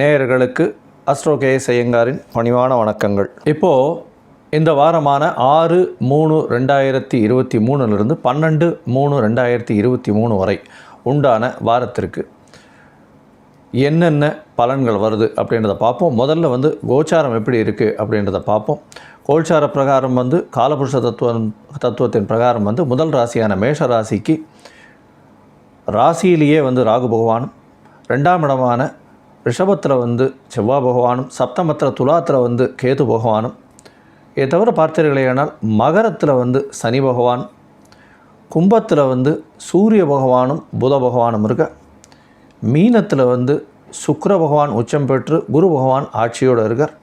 நேயர்களுக்கு astro K ஐயங்காரின் பணிவான வணக்கங்கள். இப்போது இந்த வாரமான ஆறு மூணு ரெண்டாயிரத்தி இருபத்தி மூணுலேருந்து பன்னெண்டு மூணு ரெண்டாயிரத்தி இருபத்தி மூணு வரை உண்டான வாரத்திற்கு என்னென்ன பலன்கள் வருது அப்படின்றத பார்ப்போம். முதல்ல வந்து கோச்சாரம் எப்படி இருக்குது அப்படின்றத பார்ப்போம். கோல்சார பிரகாரம் வந்து காலபுருஷ தத்துவம் தத்துவத்தின் பிரகாரம் வந்து முதல் ராசியான மேஷ ராசிக்கு ராசியிலேயே வந்து ராகு பகவானும் ரெண்டாம் இடமான ரிஷபத்தில் வந்து செவ்வாய் பகவானும் சப்தமத்தில் துலாத்தில் வந்து கேது பகவானும். இதை தவிர பார்த்தீர்களேனால் மகரத்தில் வந்து சனி பகவான் கும்பத்தில் வந்து சூரிய பகவானும் புத பகவானும் இருக்க மீனத்தில் வந்து சுக்கர பகவான் உச்சம் பெற்று குரு பகவான் ஆட்சியோடு இருக்கார்.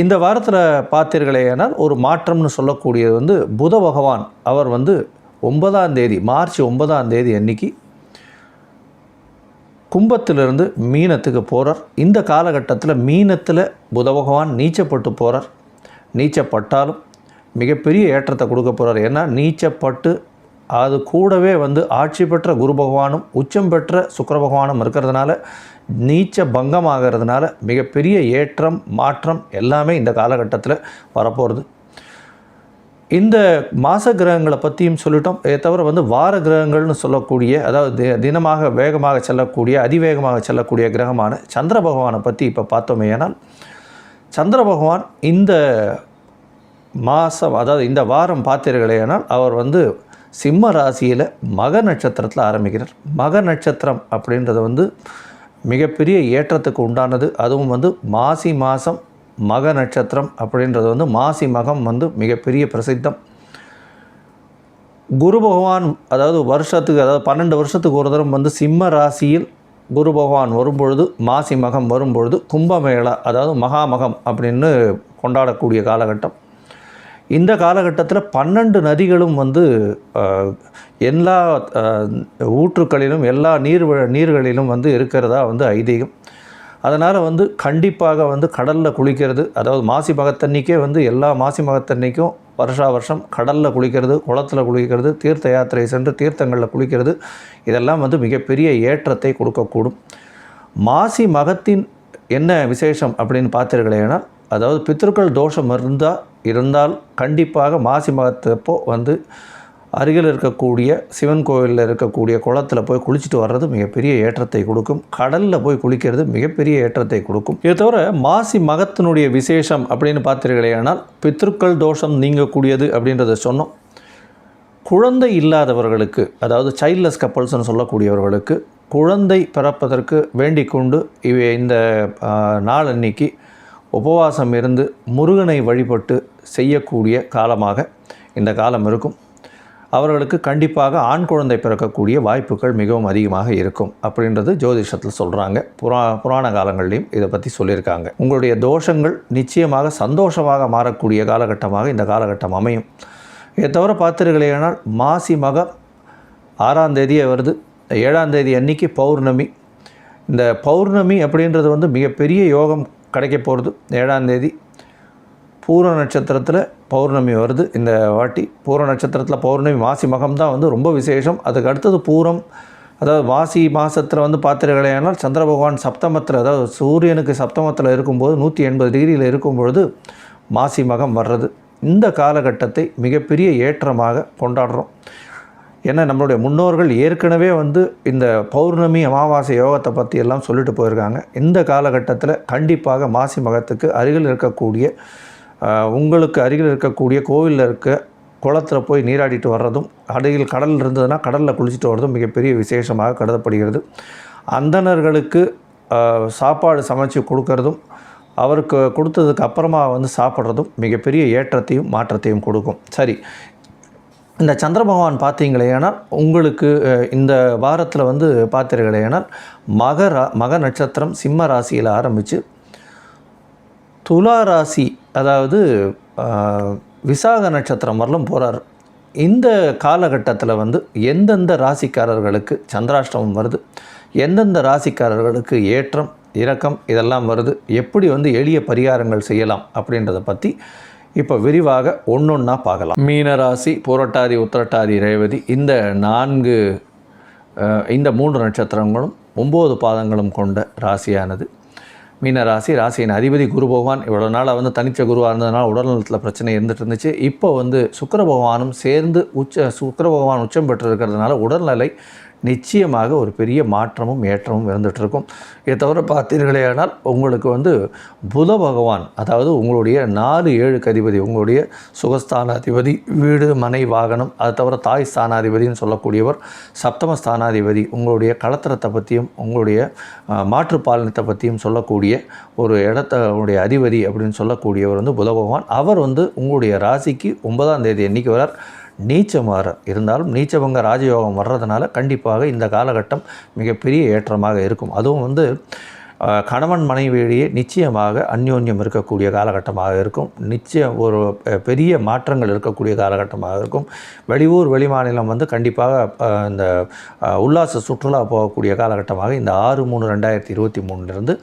இந்த வாரத்தில் பார்த்தீர்களேனால் ஒரு மாற்றம்னு சொல்லக்கூடியது வந்து புத பகவான். அவர் வந்து ஒன்பதாம் தேதி மார்ச் ஒன்பதாம் தேதி அன்னைக்கு கும்பத்திலிருந்து மீனத்துக்கு போகிறார் இந்த காலகட்டத்தில் மீனத்தில் புத பகவான் நீச்சப்பட்டு போகிறார் நீச்சப்பட்டாலும் மிகப்பெரிய ஏற்றத்தை கொடுக்க போகிறார் ஏன்னா நீச்சப்பட்டு அது கூடவே வந்து ஆட்சி பெற்ற குரு பகவானும் உச்சம் பெற்ற சுக்கர பகவானும் இருக்கிறதுனால நீச்ச பங்கம் ஆகிறதுனால மிகப்பெரிய ஏற்றம் மாற்றம் எல்லாமே இந்த காலகட்டத்தில் வரப்போகிறது இந்த மாத கிரகங்களை பற்றியும் சொல்லிட்டோம். இதை தவிர வந்து வார கிரகங்கள்னு சொல்லக்கூடிய அதாவது தி தினமாக வேகமாக செல்லக்கூடிய அதிவேகமாக செல்லக்கூடிய கிரகமான சந்திர பகவானை பற்றி இப்போ பார்த்தோமே ஏனால் சந்திர பகவான் இந்த மாதம் அதாவது இந்த வாரம் பார்த்தீர்களேனால் அவர் வந்து சிம்ம ராசியில் மக நட்சத்திரத்தில் ஆரம்பிக்கிறார். மக நட்சத்திரம் அப்படின்றது வந்து மிகப்பெரிய ஏற்றத்துக்கு உண்டானது. அதுவும் வந்து மாசி மாதம் மக நட்சத்திரம் அப்படின்றது வந்து மாசி மகம் வந்து மிகப்பெரிய பிரசித்தம். குரு பகவான் அதாவது வருஷத்துக்கு அதாவது பன்னெண்டு வருஷத்துக்கு ஒரு தரம் வந்து சிம்ம ராசியில் குரு பகவான் வரும்பொழுது மாசி மகம் வரும்பொழுது கும்பமேளா அதாவது மகாமகம் அப்படின்னு கொண்டாடக்கூடிய காலகட்டம். இந்த காலகட்டத்தில் பன்னெண்டு நதிகளும் வந்து எல்லா ஊற்றுக்களிலும் எல்லா நீர் நீர்களிலும் வந்து இருக்கிறதா வந்து ஐதீகம். அதனால் வந்து கண்டிப்பாக வந்து கடலில் குளிக்கிறது அதாவது மாசி மகத்தன்னிக்கே வந்து எல்லா மாசி மகத்தன்னைக்கும் வருஷா வருஷம் கடலில் குளிக்கிறது குளத்தில் குளிக்கிறது தீர்த்த யாத்திரை சென்று தீர்த்தங்களில் குளிக்கிறது இதெல்லாம் வந்து மிகப்பெரிய ஏற்றத்தை கொடுக்கக்கூடும். மாசி மகத்தின் என்ன விசேஷம் அப்படின்னு பார்த்தீர்களேனால் அதாவது பித்திருக்கள் தோஷம் இருந்தால் இருந்தால் கண்டிப்பாக மாசி மகத்தப்போ வந்து அருகில் இருக்கக்கூடிய சிவன் கோவிலில் இருக்கக்கூடிய குளத்தில் போய் குளிச்சுட்டு வர்றது மிகப்பெரிய ஏற்றத்தை கொடுக்கும். கடலில் போய் குளிக்கிறது மிகப்பெரிய ஏற்றத்தை கொடுக்கும். இதை தவிர மாசி மகத்தினுடைய விசேஷம் அப்படின்னு பார்த்தீர்களேனால் பித்திருக்கள் தோஷம் நீங்கக்கூடியது அப்படின்றத சொன்னோம். குழந்தை இல்லாதவர்களுக்கு அதாவது சைல்ட்லெஸ் கப்பல்ஸ்னு சொல்லக்கூடியவர்களுக்கு குழந்தை பிறப்பதற்கு வேண்டிக் கொண்டு இவை இந்த நாளன்னைக்கு நாள் அன்னைக்கு உபவாசம் இருந்து முருகனை வழிபட்டு செய்யக்கூடிய காலமாக இந்த காலம் இருக்கும். அவர்களுக்கு கண்டிப்பாக ஆண் குழந்தை பிறக்கக்கூடிய வாய்ப்புகள் மிகவும் அதிகமாக இருக்கும் அப்படின்றது ஜோதிஷத்தில் சொல்கிறாங்க புரா புராண காலங்கள்லையும் இதை பற்றி சொல்லியிருக்காங்க. உங்களுடைய தோஷங்கள் நிச்சயமாக சந்தோஷமாக மாறக்கூடிய காலகட்டமாக இந்த காலகட்டம் அமையும். இதை தவிர பார்த்துருக்கலையானால் மாசி மகம் ஆறாம் தேதியே வருது. ஏழாம் தேதி அன்னைக்கு பௌர்ணமி. இந்த பௌர்ணமி அப்படின்றது வந்து மிகப்பெரிய யோகம் கிடைக்க போகிறது ஏழாந்தேதி பூர நட்சத்திரத்தில் பௌர்ணமி வருது. இந்த வாட்டி பூர நட்சத்திரத்தில் பௌர்ணமி மாசி மகம் தான் வந்து ரொம்ப விசேஷம். அதுக்கு அடுத்தது பூரம். அதாவது மாசி மாதத்தில் வந்து பார்த்தீர்களேனால் சந்திர பகவான் சப்தமத்தில் அதாவது சூரியனுக்கு சப்தமத்தில் இருக்கும்போது நூற்றி எண்பது டிகிரியில் இருக்கும் பொழுது மாசி மகம் வர்றது. இந்த காலகட்டத்தை மிகப்பெரிய ஏற்றமாக கொண்டாடுறோம். ஏன்னா நம்மளுடைய முன்னோர்கள் ஏற்கனவே வந்து இந்த பௌர்ணமி அமாவாசை யோகத்தை பற்றி எல்லாம் சொல்லிட்டு போயிருக்காங்க. இந்த காலகட்டத்தில் கண்டிப்பாக மாசி மகத்துக்கு அருகில் இருக்கக்கூடிய உங்களுக்கு அருகில் இருக்கக்கூடிய கோவிலில் இருக்க குளத்தில் போய் நீராடிட்டு வர்றதும் அருகில் கடல் இருந்ததுன்னா கடலில் குளிச்சுட்டு வர்றதும் மிகப்பெரிய விசேஷமாக கருதப்படுகிறது. அந்தணர்களுக்கு சாப்பாடு சமைச்சு கொடுக்கறதும் அவருக்கு கொடுத்ததுக்கு அப்புறமா வந்து சாப்பிட்றதும் மிகப்பெரிய ஏற்றத்தையும் மாற்றத்தையும் கொடுக்கும். சரி இந்த சந்திர பகவான் பார்த்தீங்களேனால் உங்களுக்கு இந்த வாரத்தில் வந்து பார்த்தீர்களேனால் மக ரா மக நட்சத்திரம் சிம்ம ராசியில் ஆரம்பித்து துலா ராசி அதாவது விசாக நட்சத்திரம் வரலும் போகிறார் இந்த காலகட்டத்தில் வந்து எந்தெந்த ராசிக்காரர்களுக்கு சந்திராஷ்டமம் வருது எந்தெந்த ராசிக்காரர்களுக்கு ஏற்றம் இரக்கம் இதெல்லாம் வருது எப்படி வந்து எளிய பரிகாரங்கள் செய்யலாம் அப்படின்றத பற்றி இப்போ விரிவாக ஒன்றா பார்க்கலாம். மீனராசி புரட்டாதி உத்திரட்டாதி ரேவதி இந்த நான்கு இந்த மூன்று நட்சத்திரங்களும் ஒம்பது பாதங்களும் கொண்ட ராசியானது. மீன ராசி ராசியின் அதிபதி குரு பகவான். இவ்வளோ நாளாக வந்து தனிச்ச குருவாக இருந்ததுனால உடல்நலத்தில் பிரச்சனை இருந்துட்டு இருந்துச்சு. இப்போ வந்து சுக்கர பகவானும் சேர்ந்து உச்ச சுக்கர பகவான் உச்சம் பெற்று இருக்கிறதுனால உடல்நிலை நிச்சயமாக ஒரு பெரிய மாற்றமும் ஏற்றமும் இருந்துகிட்ருக்கும் இதை தவிர பார்த்தீர்களேயானால் உங்களுக்கு வந்து புத பகவான் அதாவது உங்களுடைய நாலு ஏழு அதிபதி உங்களுடைய சுகஸ்தானாதிபதி வீடு மனை வாகனம் அது தவிர தாய் ஸ்தானாதிபதினு சொல்லக்கூடியவர் சப்தம ஸ்தானாதிபதி உங்களுடைய கலத்திரத்தை பற்றியும் உங்களுடைய மாற்றுப்பாலனத்தை பற்றியும் சொல்லக்கூடிய ஒரு இடத்த அதிபதி அப்படின்னு சொல்லக்கூடியவர் வந்து புத பகவான். அவர் வந்து உங்களுடைய ராசிக்கு ஒன்பதாம் தேதி என்றைக்கு வரார். நீச்சமாற இருந்தாலும் நீச்சபங்க ராஜயோகம் வர்றதுனால கண்டிப்பாக இந்த காலகட்டம் மிகப்பெரிய ஏற்றமாக இருக்கும். அதுவும் வந்து கணவன் மனைவியிடையே நிச்சயமாக அந்யோன்யம் இருக்கக்கூடிய காலகட்டமாக இருக்கும். நிச்சயம் ஒரு பெரிய மாற்றங்கள் இருக்கக்கூடிய காலகட்டமாக இருக்கும். வெளியூர் வெளிமாநிலம் வந்து கண்டிப்பாக இந்த உல்லாச சுற்றுலா போகக்கூடிய காலகட்டமாக இந்த ஆறு மூணு ரெண்டாயிரத்தி இருபத்தி மூணுலேருந்து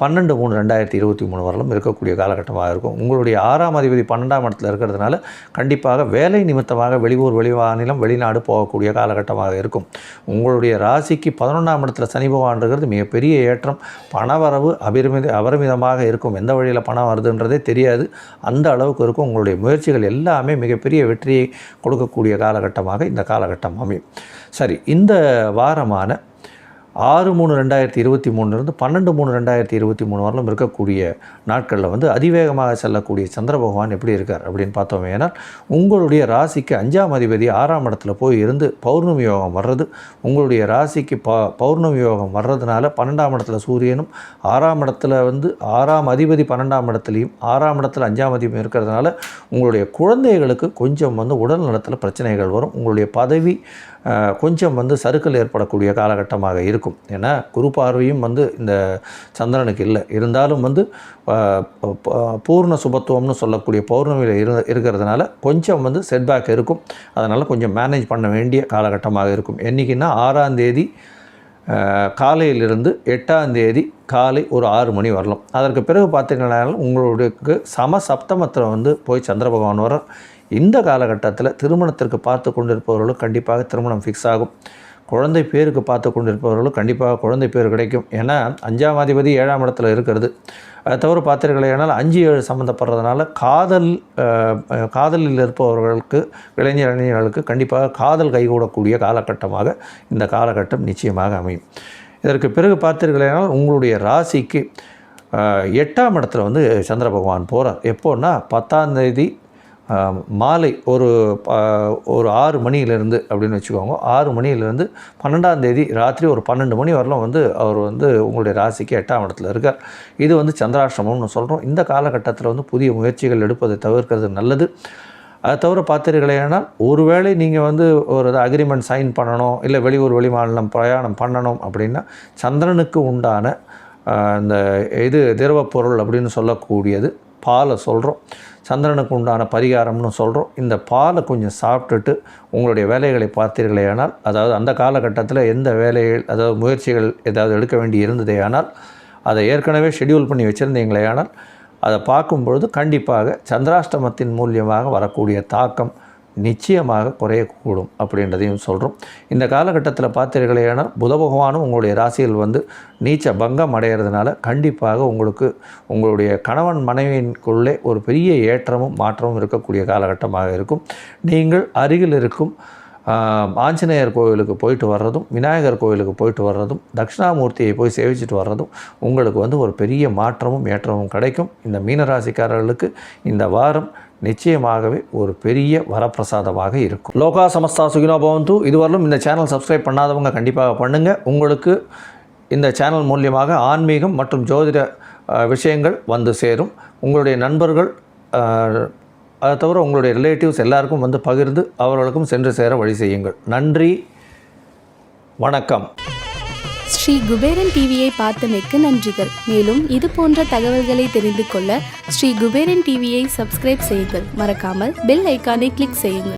பன்னெண்டு மூணு ரெண்டாயிரத்தி இருபத்தி மூணு வரலும் இருக்கக்கூடிய காலகட்டமாக இருக்கும். உங்களுடைய ஆறாம் அதிபதி பன்னெண்டாம் இடத்துல இருக்கிறதுனால கண்டிப்பாக வேலை நிமித்தமாக வெளியூர் வெளிமாநிலம் வெளிநாடு போகக்கூடிய காலகட்டமாக இருக்கும். உங்களுடைய ராசிக்கு பதினொன்றாம் இடத்துல சனி பகவான் இருக்கிறது மிகப்பெரிய ஏற்றம். பணவரவு அபிரமித அபரிமிதமாக இருக்கும். எந்த வழியில் பணம் வருதுன்றதே தெரியாது. அந்த அளவுக்கு இருக்கும். உங்களுடைய முயற்சிகள் எல்லாமே மிகப்பெரிய வெற்றியை கொடுக்கக்கூடிய காலகட்டமாக இந்த காலகட்டம் அமையும். சரி இந்த வாரமான ஆறு மூணு ரெண்டாயிரத்தி இருபத்தி மூணுலேருந்து பன்னெண்டு மூணு ரெண்டாயிரத்தி இருபத்தி மூணு வரலும் இருக்கக்கூடிய நாட்களில் வந்து அதிவேகமாக செல்லக்கூடிய சந்திர பகவான் எப்படி இருக்கார் அப்படின்னு பார்த்தோம் உங்களுடைய ராசிக்கு அஞ்சாம் அதிபதி ஆறாம் இடத்துல போய் இருந்து பௌர்ணமி யோகம் வர்றது உங்களுடைய ராசிக்கு ப பௌர்ணமி யோகம் வர்றதுனால பன்னெண்டாம் இடத்துல சூரியனும் ஆறாம் இடத்துல வந்து ஆறாம் அதிபதி பன்னெண்டாம் இடத்துலையும் ஆறாம் இடத்துல அஞ்சாம் அதிபதி இருக்கிறதுனால உங்களுடைய குழந்தைகளுக்கு கொஞ்சம் வந்து உடல் நலத்தில் பிரச்சனைகள் வரும் உங்களுடைய பதவி கொஞ்சம் வந்து சறுக்கல் ஏற்படக்கூடிய காலகட்டமாக இருக்கும். இருக்கும். ஏன்னா குரு பார்வையும் வந்து இந்த சந்திரனுக்கு இல்லை. இருந்தாலும் வந்து ப- பூர்ண சுபத்துவம்னு சொல்லக்கூடிய பௌர்ணமியில் இரு இருக்கிறதுனால கொஞ்சம் வந்து செட்பேக் இருக்கும். அதனால் கொஞ்சம் மேனேஜ் பண்ண வேண்டிய காலகட்டமாக இருக்கும். என்றைக்குன்னா ஆறாம் தேதி காலையிலிருந்து எட்டாம் தேதி காலை ஒரு ஆறு மணி வரலாம். அதற்கு பிறகு பார்த்தீங்கன்னா உங்களுக்கு சம சப்தமத்தில் வந்து போய் சந்திர பகவான் வர இந்த காலகட்டத்தில் திருமணத்திற்கு பார்த்து கொண்டிருப்பவர்களும் கண்டிப்பாக திருமணம் ஃபிக்ஸ் ஆகும். குழந்தை பேருக்கு பார்த்து கொண்டிருப்பவர்களும் கண்டிப்பாக குழந்தை பேர் கிடைக்கும். ஏன்னா அஞ்சாம் அதிபதி ஏழாம் இடத்துல இருக்கிறது. அதை தவிர பார்த்தீர்களேனால் அஞ்சு ஏழு சம்மந்தப்படுறதுனால காதல் காதலில் இருப்பவர்களுக்கு இளைஞர் இளைஞர்களுக்கு கண்டிப்பாக காதல் கைகூடக்கூடிய காலகட்டமாக இந்த காலகட்டம் நிச்சயமாக அமையும். இதற்கு பிறகு பார்த்தீர்களேனால் உங்களுடைய ராசிக்கு எட்டாம் இடத்துல வந்து சந்திர பகவான் போகிறார் எப்போன்னா பத்தாம் தேதி மாலை ஒரு ப- ஒரு ஆறு மணியிலேருந்து அப்படின்னு வச்சுக்கோங்க. ஆறு மணியிலேருந்து பன்னெண்டாம் தேதி ராத்திரி ஒரு பன்னெண்டு மணி வரலாம் வந்து அவர் வந்து உங்களுடைய ராசிக்கு எட்டாம் இடத்துல இருக்கார். இது வந்து சந்திராஷ்டிரமம்னு சொல்கிறோம் இந்த காலகட்டத்தில் வந்து புதிய முயற்சிகள் எடுப்பதை தவிர்க்கிறது நல்லது. அதை தவிர பார்த்தீர்களேனால் ஒருவேளை நீங்கள் வந்து ஒரு அக்ரிமெண்ட் சைன் பண்ணணும் இல்லை வெளியூர் வெளிமாநிலம் பிரயாணம் பண்ணணும் அப்படின்னா சந்திரனுக்கு உண்டான இந்த இது திரவப் பொருள் அப்படின்னு சொல்லக்கூடியது பாலை சொல்கிறோம் சந்திரனுக்கு உண்டான பரிகாரம்னு சொல்கிறோம் இந்த பாலை கொஞ்சம் சாப்பிட்டுட்டு உங்களுடைய வேலைகளை பார்த்தீர்களேயானால் அதாவது அந்த காலகட்டத்தில் எந்த வேலைகள் அதாவது முயற்சிகள் ஏதாவது எடுக்க வேண்டி இருந்ததேயானால் அதை ஏற்கனவே ஷெட்யூல் பண்ணி வச்சுருந்தீங்களேயானால் அதை பார்க்கும்பொழுது கண்டிப்பாக சந்திராஷ்டமத்தின் மூலியமாக வரக்கூடிய தாக்கம் நிச்சயமாக குறையக்கூடும் அப்படின்றதையும் சொல்கிறோம் இந்த காலகட்டத்தில் பார்த்தீர்களேனால் புத பகவானும் உங்களுடைய ராசியில் வந்து நீச்ச பங்கம் அடைகிறதுனால கண்டிப்பாக உங்களுக்கு உங்களுடைய கணவன் மனைவியின்குள்ளே ஒரு பெரிய ஏற்றமும் மாற்றமும் இருக்கக்கூடிய காலகட்டமாக இருக்கும். நீங்கள் அருகில் இருக்கும் ஆஞ்சநேயர் கோவிலுக்கு போயிட்டு வர்றதும் விநாயகர் கோவிலுக்கு போயிட்டு வர்றதும் தட்சிணாமூர்த்தியை போய் சேவிச்சிட்டு வர்றதும் உங்களுக்கு வந்து ஒரு பெரிய மாற்றமும் ஏற்றமும் கிடைக்கும். இந்த மீனராசிக்காரர்களுக்கு இந்த வாரம் நிச்சயமாகவே ஒரு பெரிய வரப்பிரசாதமாக இருக்கும். லோகா சமஸ்தா சுகினோ பவந்து. இதுவரையிலும் இந்த சேனல் சப்ஸ்கிரைப் பண்ணாதவங்க கண்டிப்பாக பண்ணுங்கள் உங்களுக்கு இந்த சேனல் மூலியமாக ஆன்மீகம் மற்றும் ஜோதிட விஷயங்கள் வந்து சேரும். உங்களுடைய நண்பர்கள் அதை தவிர உங்களுடைய ரிலேட்டிவ்ஸ் எல்லாருக்கும் வந்து பகிர்ந்து அவர்களுக்கும் சென்று சேர வழி செய்யுங்கள். நன்றி. வணக்கம். ஸ்ரீ குபேரன் டிவியை பார்த்தமைக்கு நன்றிகள். மேலும் இது போன்ற தகவல்களை தெரிந்து கொள்ள ஸ்ரீ குபேரன் டிவியை சப்ஸ்கிரைப் செய்யுங்கள். மறக்காமல் பெல் ஐக்கானை கிளிக் செய்யுங்கள்.